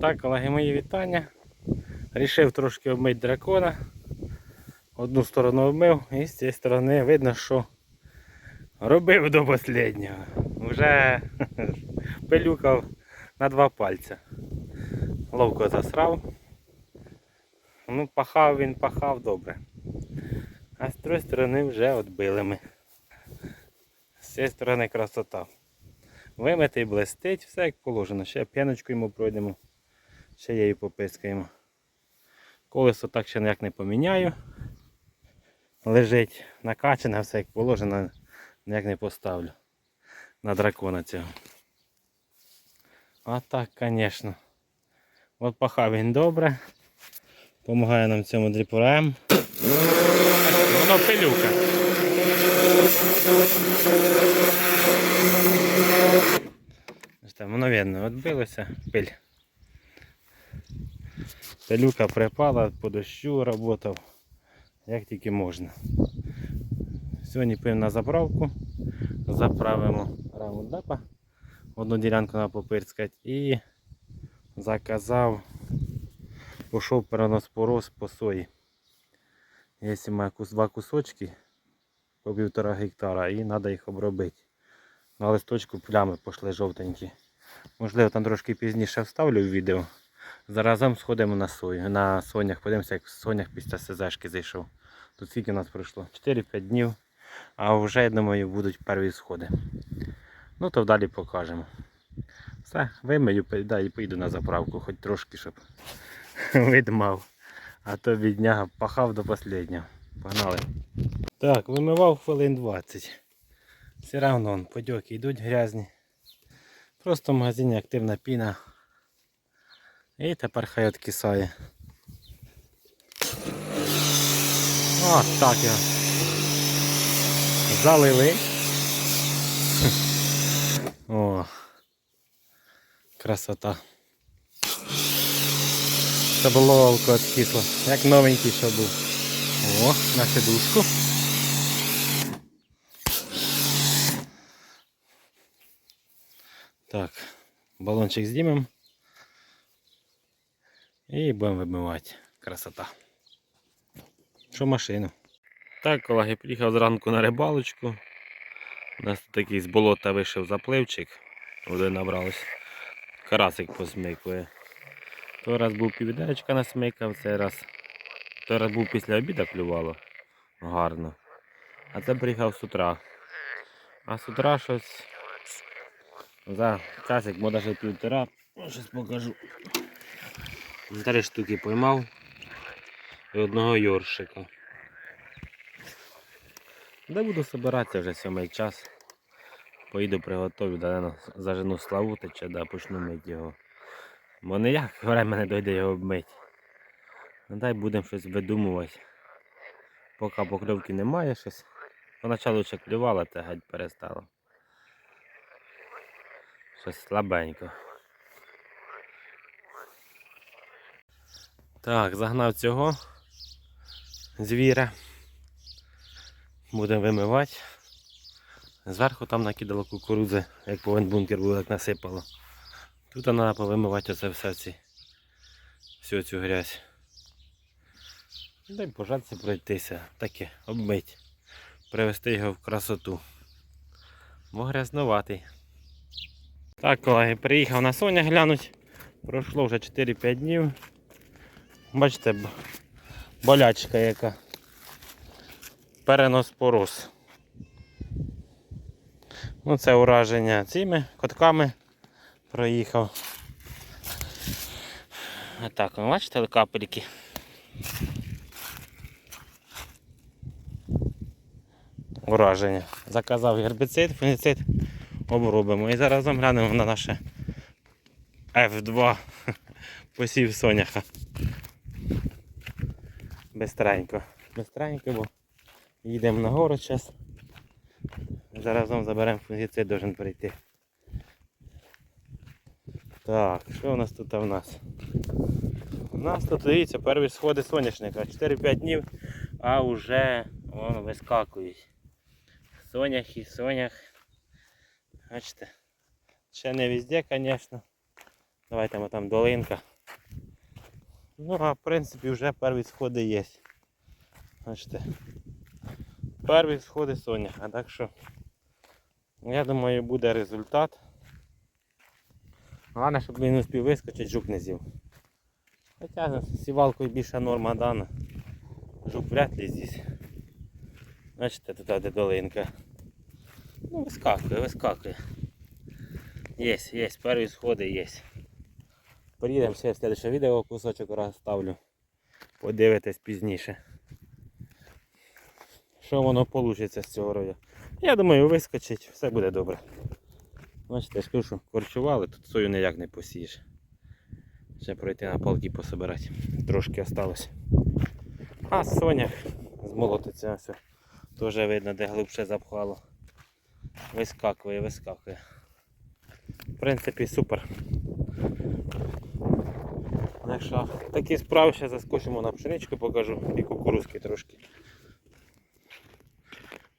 Так, колеги, мої вітання. Рішив трошки обмити дракона. Одну сторону обмив і з цієї сторони видно, що робив до останнього. Вже пилюкав на два пальця. Ловко засрав. Ну, пахав він, пахав добре. А з тої сторони вже відбили ми. З цієї сторони красота. Вимитий, блистить, все як положено. Ще п'яночку йому пройдемо, ще її попискаємо. Колесо так ще ніяк не поміняю. Лежить накачане, все як положено, ніяк не поставлю на дракона цього. А так, звісно. От пахав він добре. Помагає нам цьому дріпураєм. Воно пилюка. Там мгновенно відбилося пиль. Пилюка припала, по дощу працював, як тільки можна. Сьогодні пив на заправку, заправимо раундапа, одну ділянку на попирскать і заказав, пішов переноспороз по сої. Є у два кусочки по півтора гектара і треба їх обробити. На листочку плями пішли жовтенькі. Можливо, там трошки пізніше вставлю в відео. Заразом сходимо на сою. На сонях, подивимося, як сонях після СЗшки зайшов. Тут скільки у нас пройшло? 4-5 днів. А вже, я думаю, будуть перші сходи. Ну то далі покажемо. Все, вимию да, і поїду на заправку, хоч трошки, щоб вид мав. А то бідняга пахав до останнього. Погнали. Так, вимивав хвилин 20. Все одно подьоки йдуть грязні. Просто в магазині активна піна. І тепер хай відкисає. О, так його. Залили. О. Красота. Це було відкисло. Як новенький що був. О, на сидушку. Так, балончик знімемо. І будемо вибивати. Красота. Що машину? Так, колеги, приїхав зранку на рибалочку. У нас тут такий з болота вийшов запливчик. Води набралось. Карасик посмикує. Той раз був півдечка насмикав, цей раз. Той раз був після обіду клювало. Гарно. А це приїхав з утра. А з утра щось за часик, може півтора. Щось покажу. Три штуки поймав і одного йоршика. Де буду збиратися вже сьомий час. Поїду приготую, да, зажену славу тече, да, почну мити його. Бо ніяк время не дойде його обмити. Ну дай будемо щось видумувати. Поки покльовки немає щось. Поначалу ще клювало, та геть перестало. Щось слабенько. Так, загнав цього звіра. Будемо вимивати. Зверху там накидало кукурудзи, як повинен бункер був, як насипало. Тут треба повимивати оце все ці, всю цю грязь. Дай пожатися пройтися, таке, обмить, привести його в красоту. Бо грязнуватий. Так, колеги, приїхав на Соня глянуть. Пройшло вже 4-5 днів. Бачите, болячка яка. Переноспороз. Ну, це ураження цими котками проїхав. А так, ви бачите капельки. Ураження. Заказав гербіцид, фунгіцид, обробимо. І зараз глянемо на наше F2 посів соняха. Бистренько. Бистренько, бо їдемо на гору зараз. Заразом заберемо фунгіцид, должен прийти. Так, що у нас тут у нас? У нас тут дивіться, перші сходи соняшника. 4-5 днів, а вже воно вискакують. Соняхи, сонях. Бачите. Ще не везде, звісно. Давайте ми там долинка. Ну, а в принципі вже перші сходи є. Бачите. Перші сходи соняха, так що я думаю буде результат. Головне, щоб він успів вискочити, жук не з'їв. Хоча з сівалкою більша норма дана. Жук вряд ли з'їсть. Бачите, тут де долинка. Ну, вискакує, вискакує. Є, є, перші сходи є. Приїдемо ще в следующее відео кусочок розставлю. Подивитесь пізніше. Що воно вийде з цього рою. Я думаю, вискочить, все буде добре. Бачите, я ж кажу, що корчували, тут сою ніяк не посієш. Ще пройти на палки пособирати. Трошки осталось. А сонях змолотиться все. Теж видно, де глибше запхало. Вискакує, вискакує. В принципі, супер. Так що такі справи ще заскочимо на пшеничку, покажу і кукурузки трошки.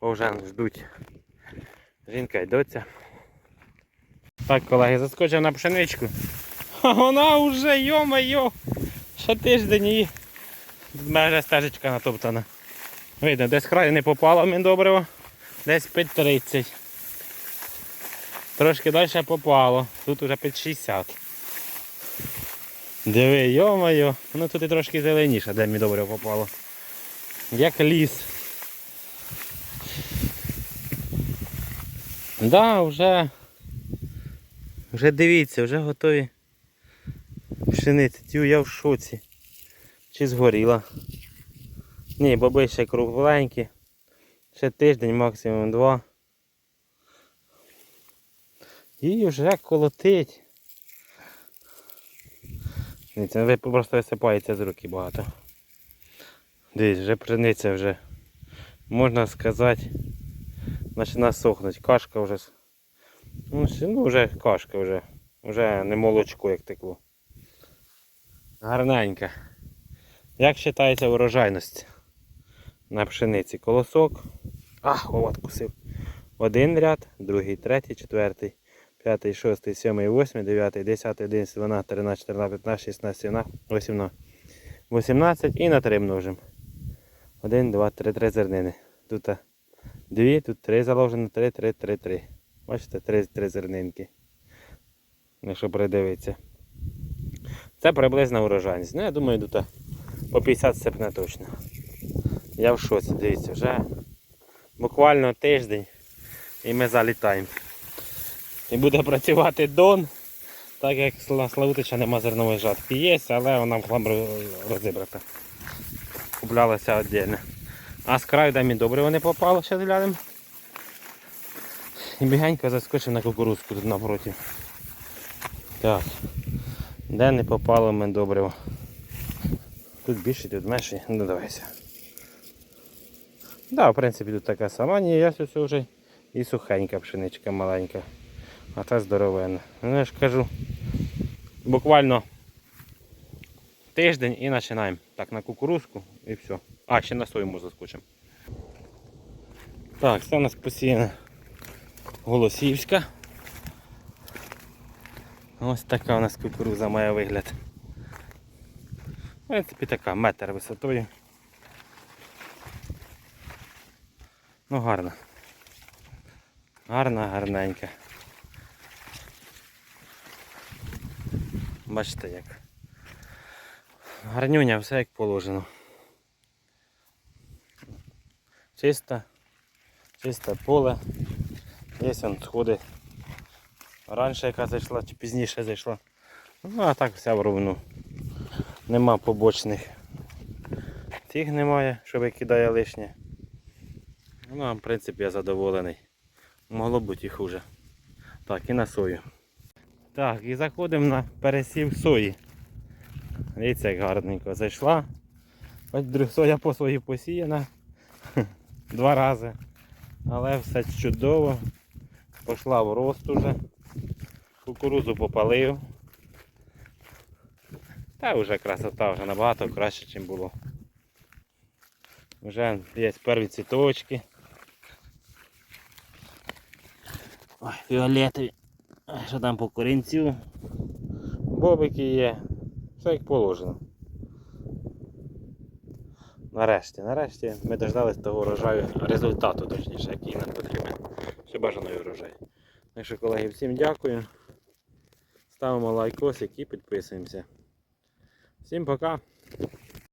Бо вже ждуть жінка доця. Так, колеги, заскочив на пшеничку. А вона вже, йо-моє, ще тиждень в мене вже стежечка натоптана. Видно, десь край не попало в добриво, десь під 30. Трошки далі попало, тут уже під 60. Диви, йо-моє, ну тут і трошки зеленіше, де мені добре попало. Як ліс. Да, вже. Вже дивіться, вже готові пшениці. Тю, я в шоці. Чи згоріла. Ні, баби ще кругленькі. Ще тиждень, максимум два. І вже колотить. Дивіться, просто висипаєте з руки багато. Дивіться, вже пшениця вже, можна сказати, починає сохнути. Кашка вже. Ну, ну вже кашка вже. Вже не молочко як текло. Гарненька. Як вважається урожайність на пшениці? Колосок. Ах, от кусив. Один ряд, другий, третій, четвертий, п'ятий, шостий, сьомий, восьмий, дев'ятий, десятий, одинадцятий, дванадцятий, тринадцятий, чотирнадцятий, п'ятнадцятий, шістнадцятий, сімнадцятий, вісімнадцятий. 18 і на 3 множимо. 1, 2, 3, 3 зернини. Тут 2, тут 3 заложено, 3, 3, 3, 3. Бачите, 3, 3 зернинки. Якщо придивитися. Це приблизна урожайність. Ну, я думаю, тут по 50 сипне точно. Я в шоці, дивіться, вже буквально тиждень і ми залітаємо. І буде працювати Дон, так як Сла- Славутича нема зернової жатки. Є, але вона в хлам роз- розібрата. Куплялася віддільно. А з краю де мені добре вони попало, ще глянемо. І бігенько заскочив на кукурузку тут напроти. Так. Де не попало ми добре. Тут більше, тут менше, ну давайся. Да, в принципі тут така сама, ні, я все вже і сухенька пшеничка маленька. А та здоровенна. Ну я ж кажу, буквально тиждень і починаємо. Так, на кукурузку і все. А, ще на сою заскочимо. Так, це у нас посіяна Голосівська. Ось така у нас кукуруза має вигляд. В принципі така метр висотою. Ну гарна. Гарна, гарненька. Бачите як. Гарнюня, все як положено. Чисто, чисте поле. Є он сходи. Раніше яка зайшла, чи пізніше зайшла. Ну а так вся в ровну. Нема побочних. Тих немає, що викидає лишнє. Ну, в принципі я задоволений. Могло бути і хуже. Так, і на сою. Так, і заходимо на пересів сої. Дивіться, як гарненько зайшла. Друг соя по свої посіяна. Два рази. Але все чудово. Пішла в рост уже. Кукурузу попалив. Та вже красота, вже набагато краще, ніж було. Вже є перві цвіточки. Ой, фіолетові. Що там по корінцю? бобики є. Все як положено. Нарешті, нарешті ми дождались того урожаю, результату, точніше, який нам потрібен. Ще бажаний урожай. Так що, колеги, всім дякую. Ставимо лайкосик і підписуємося. Всім пока!